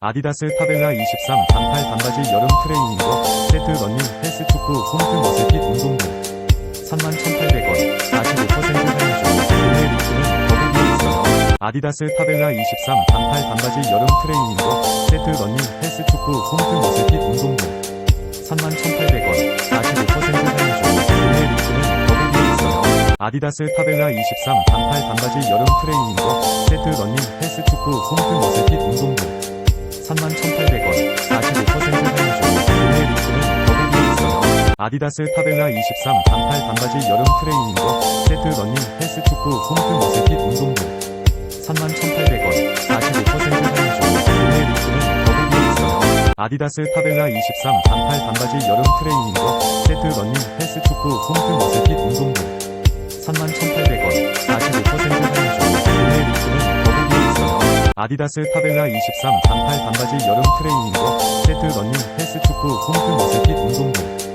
아디다스 타벨라 23 반팔 반바지 여름 트레이닝복 세트 러닝 헬스 축구 홈트 머슬핏 운동복 31,800원. 45% 할인 중. 구매 리스는 더보기에 있어요 아디다스 타벨라 23 반팔 반바지 여름 트레이닝복 세트 러닝 헬스 축구 홈트 머슬핏 운동복 31,800원. 45% 할인 중. 구매 리스는 더보기에 있어요 아디다스 타벨라 23 반팔 반바지 여름 트레이닝복 세트 러닝 헬스 축구 홈트 머슬핏 운동복 31,800원 45% 할인 중 구매 리스는 더보기에 있어요 아디다스 타벨라 23 반팔 반바지 여름 트레이닝복 세트 러닝 헬스 축구 홈트 머슬핏 운동복. 31,800원 45% 할인 중 구매 리스는 더보기에 있어요 아디다스 타벨라 23 반팔 반바지 여름 트레이닝복 세트 러닝 헬스 축구 홈트 머슬핏 운동복. 31,800원 아디다스 타벨라 23 반팔 반바지 여름 트레이닝복 세트 러닝 헬스 축구 홈트 머슬핏 운동복